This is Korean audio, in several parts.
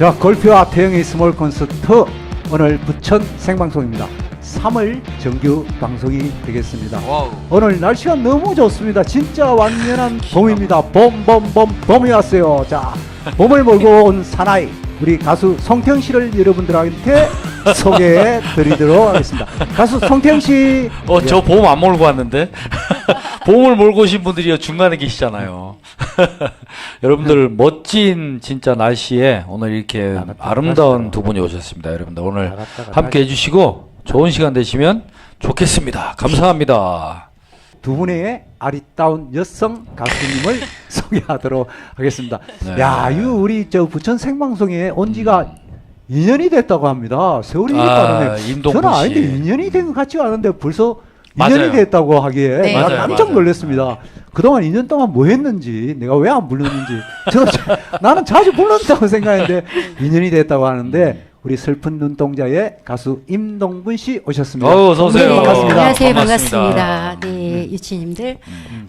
자, 골프와 태영의 스몰 콘서트 오늘 부천 생방송입니다. 3월 정규 방송이 되겠습니다. 와우. 오늘 날씨가 너무 좋습니다. 진짜 완연한 봄입니다. 봄, 봄, 봄, 봄이 왔어요. 자, 봄을 몰고 온 사나이. 우리 가수 송태영 씨를 여러분들한테 소개해 드리도록 하겠습니다. 가수 송태영 씨. 어, 저 보험 안 몰고 왔는데? 보험을 몰고 오신 분들이 중간에 계시잖아요. 여러분들 멋진 진짜 날씨에 오늘 이렇게 아름다운. 두 분이 오셨습니다. 여러분들 오늘 함께 해주시고 좋은 시간 되시면 좋겠습니다. 감사합니다. 두 분의 아리따운 여성 가수님을 소개하도록 하겠습니다. 네. 야, 이 우리 저 부천 생방송에 온 지가 2년이 됐다고 합니다. 세월이 아, 빠르네. 저는 아닌데 씨. 2년이 된 것 같지가 않은데 벌써 맞아요. 2년이 됐다고 하기에 네. 나 맞아요, 깜짝 맞아요. 놀랐습니다. 그동안 2년 동안 뭐 했는지 내가 왜 안 불렀는지 저는 자- 나는 자주 불렀다고 생각했는데 2년이 됐다고 하는데 우리 슬픈 눈동자의 가수 임동분 씨 오셨습니다. 어우, 어서 오세요. 네, 반갑습니다. 안녕하세요. 반갑습니다. 반갑습니다. 네, 유치님들.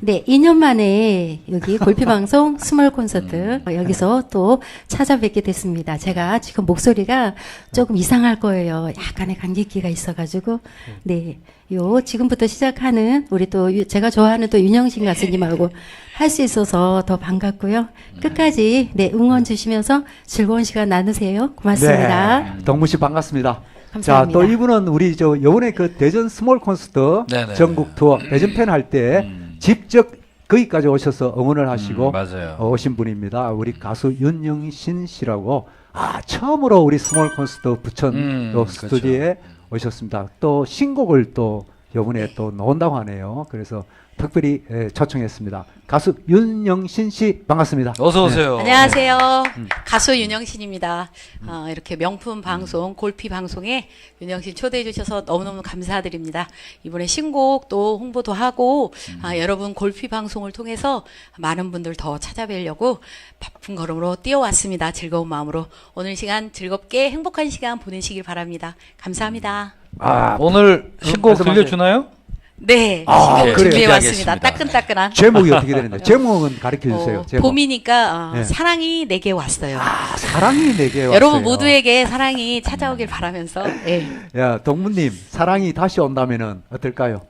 네, 2년 만에 여기 골프방송 스몰 콘서트 어, 여기서 또 찾아뵙게 됐습니다. 제가 지금 목소리가 조금 이상할 거예요. 약간의 감기기가 있어가지고. 네, 요 지금부터 시작하는 우리 또 유- 제가 좋아하는 또 윤영신 가수님하고 할 수 있어서 더 반갑고요. 끝까지 네, 응원 주시면서 즐거운 시간 나누세요. 고맙습니다. 네, 동문 씨 반갑습니다. 감사합니다. 자, 또 이분은 우리 저 요번에 그 대전 스몰 콘서트 네네. 전국 투어 대전 팬 할때 음. 직접 거기까지 오셔서 응원을 하시고 음, 맞아요. 어, 오신 분입니다. 우리 가수 윤영신 씨라고 아 처음으로 우리 스몰 콘서트 부천 음, 또 그렇죠. 스튜디오에 오셨습니다. 또 신곡을 또 요번에 또 나온다고 하네요. 그래서 특별히 예, 초청했습니다. 가수 윤영신 씨 반갑습니다. 어서 오세요. 안녕하세요. 가수 윤영신입니다. 어, 이렇게 명품 방송, 골피 방송에 윤영신 초대해 주셔서 너무너무 감사드립니다. 이번에 신곡 또 홍보도 하고 아, 여러분 골피 방송을 통해서 많은 분들 더 찾아뵈려고 바쁜 걸음으로 뛰어왔습니다. 즐거운 마음으로 오늘 시간 즐겁게 행복한 시간 보내시길 바랍니다. 감사합니다. 아, 오늘 신곡 말씀하세요. 들려주나요? 네, 아, 신곡 그래요. 준비해 왔습니다. 따끈따끈한. 제목이 어떻게 되는데? 제목은 가르쳐 주세요. 어, 제목. 봄이니까 어, 네. 사랑이 내게 왔어요. 아, 사랑이 내게 왔어요. 여러분 모두에게 사랑이 찾아오길 바라면서 예. 야, 동무님, 사랑이 다시 온다면은 어떨까요?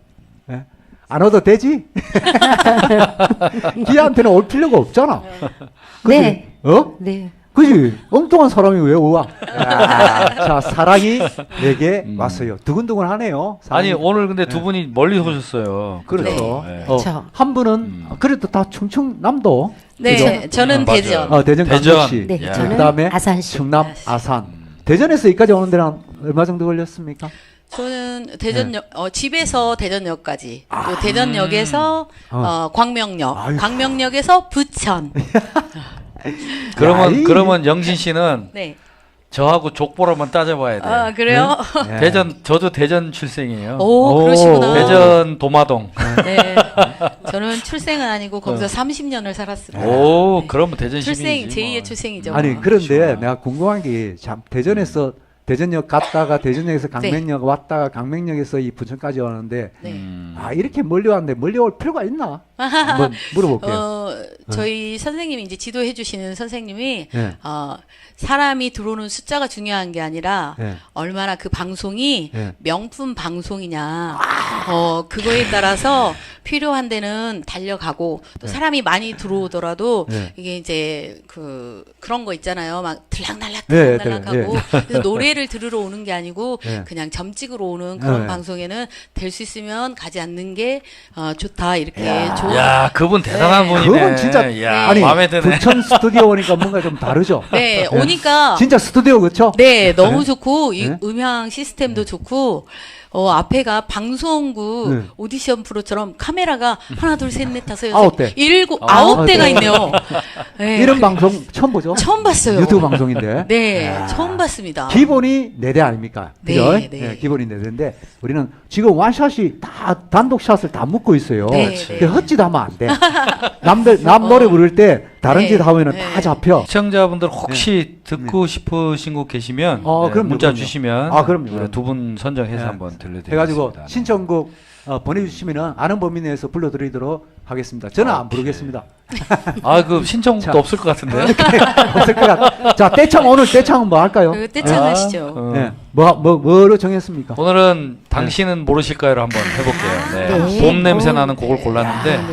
예? 안 와도 되지? 기한테는 올 필요가 없잖아. 그지? 네. 어? 네. 그지? 엉뚱한 사람이 왜 와? 야, 자, 사랑이 내게 왔어요. 두근두근 하네요. 아니 오늘 근데 두 분이 멀리 오셨어요. 그렇죠. 네. 어, 그렇죠. 한 분은 음. 그래도 다 충청남도. 네, 그죠? 저는 음, 맞아요. 대전. 어, 대전 대전. 강북시. 네, 야. 저는 그다음에 아산시. 충남 아산. 대전에서 여기까지 오는 데는 얼마 정도 걸렸습니까? 저는 네. 대전역 어, 집에서 대전역까지 또 대전역에서 어. 어, 광명역, 아유. 광명역에서 부천. 그러면 야, 이- 그러면 영신 씨는 네. 저하고 족보를 한번 따져봐야 돼. 아 그래요? 네. 대전 저도 대전 출생이에요. 오, 오. 그러시구나. 대전 도마동. 네. 저는 출생은 아니고 거기서 30년을 살았습니다. 오, 네. 그러면 대전 출생 시민이지. 뭐. 제2의 출생이죠. 아니 그런데 그렇죠. 내가 궁금한 게 참 대전에서 대전역 갔다가 대전역에서 네. 강명역 왔다가 강명역에서 이 부천까지 오는데 네. 음. 아 이렇게 멀리 왔는데 멀리 올 필요가 있나? 한번 물어볼게요. 어, 저희 선생님이 이제 지도해 주시는 선생님이 네. 어, 사람이 들어오는 숫자가 중요한 게 아니라 네. 얼마나 그 방송이 네. 명품 방송이냐. 어, 그거에 따라서 필요한 데는 달려가고 또 사람이 많이 들어오더라도 네. 이게 이제 그 그런 거 있잖아요. 막 들락날락 네, 들락날락하고 그래서 노래를 들으러 오는 게 아니고 네. 그냥 점찍으러 오는 그런 네. 방송에는 될 수 있으면 가지 않는 게 어, 좋다. 이렇게 야. 좋은 야, 그분 대단한 네. 분이네. 그건 진짜 야, 아니 마음에 드네. 부천 스튜디오 오니까 뭔가 좀 다르죠. 네, 오니까 진짜 스튜디오 그렇죠? 네, 너무 네? 좋고 이 네? 음향 시스템도 좋고 어 앞에가 방송국 네. 오디션 프로처럼 카메라가 하나 둘 셋 넷 다섯 아홉 여섯 대. 일곱 아, 아홉 아홉 대가 대. 있네요. 네. 이런 방송 처음 보죠? 처음 봤어요. 유튜브 방송인데. 네, 야. 처음 봤습니다. 기본이 네 대 아닙니까? 네, 그죠? 네. 기본이 네 대인데 우리는 지금 원샷이 다 단독 샷을 다 묶고 있어요. 네, 근데 네. 헛짓 하면 안 돼. 남들 남 노래 부를 때 다른 네, 짓 하면은 네. 다 잡혀. 시청자분들 혹시 듣고 싶으신 곡 계시면 어, 네, 그럼요, 문자 그럼요. 주시면 아, 그럼요, 그럼요. 두분 선정해서 네. 한번 들려드리겠습니다. 해가지고 신청곡 어, 보내주시면 아는 범위 내에서 불러드리도록 하겠습니다. 저는 안 부르겠습니다. 아, 그 신청도 자. 없을 것 같은데. 없을 것 같- 자, 떼창 오늘 떼창은 뭐 할까요? 그 떼창 하시죠. 어. 네, 뭐, 뭐, 뭐로 정했습니까? 오늘은 당신은 모르실까요를 한번 해볼게요. 네. 네. 봄 냄새 오. 나는 곡을 골랐는데 네.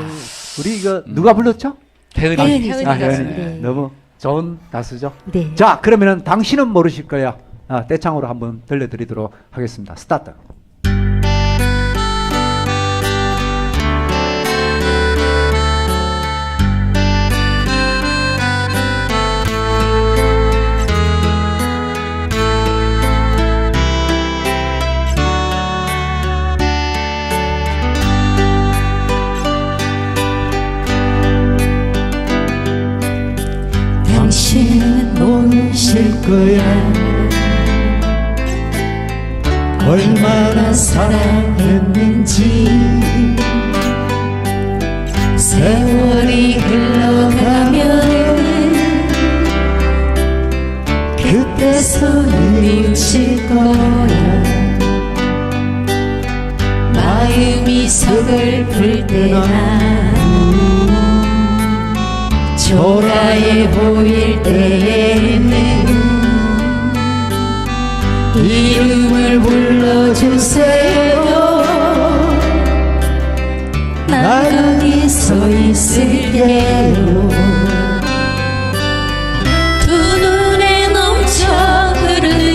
우리 이거 누가 불렀죠? 혜은이 혜은이. 혜은이 아. 혜은이. 네. 너무 좋은 가수죠. 네. 자, 그러면은 당신은 모르실 거야. 아, 떼창으로 한번 들려드리도록 하겠습니다. 스타트. 거야. 얼마나 사랑했는지. 세월이 흘러가면 그때서 뉘우칠 거야. 마음이 서글플 때나 초라해 보일 때에 이름을 불러주세요. 난 어디 서 있을게요 두 눈에 넘쳐 흐르는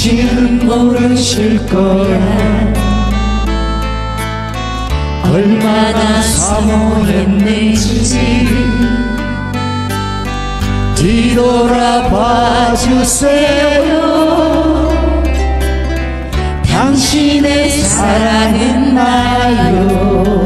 당신은 모르실 거야. 얼마나 사모했는지 뒤돌아봐 주세요. 당신의 사랑은 나요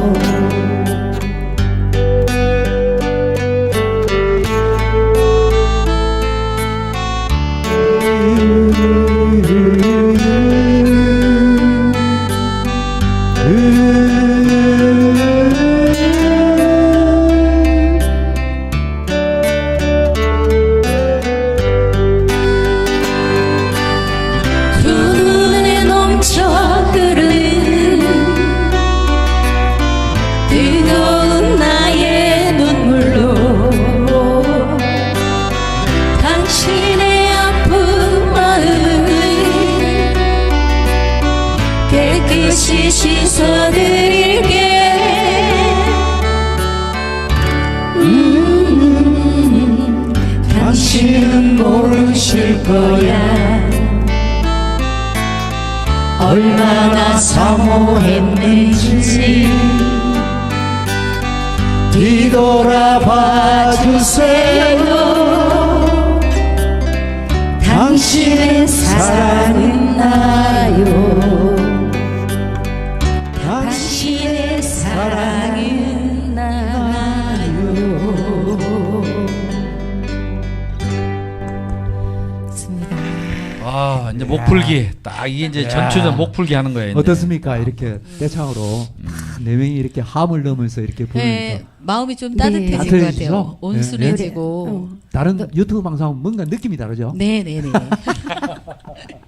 두 당신은 모르실 거야. 얼마나 사모했는지 뒤돌아봐 주세요. 당신의 사랑은 나 아, 이제 목풀기. 딱 이게 이제 전주전 목풀기 하는 거예요. 이제. 어떻습니까? 이렇게 떼창으로 네 명이 이렇게 함을 넣으면서 이렇게 부르니까 네, 마음이 좀 네. 따뜻해진 것 따뜻해지죠? 같아요. 온순해지고. 어. 다른 유튜브 방송은 뭔가 느낌이 다르죠? 네, 네, 네.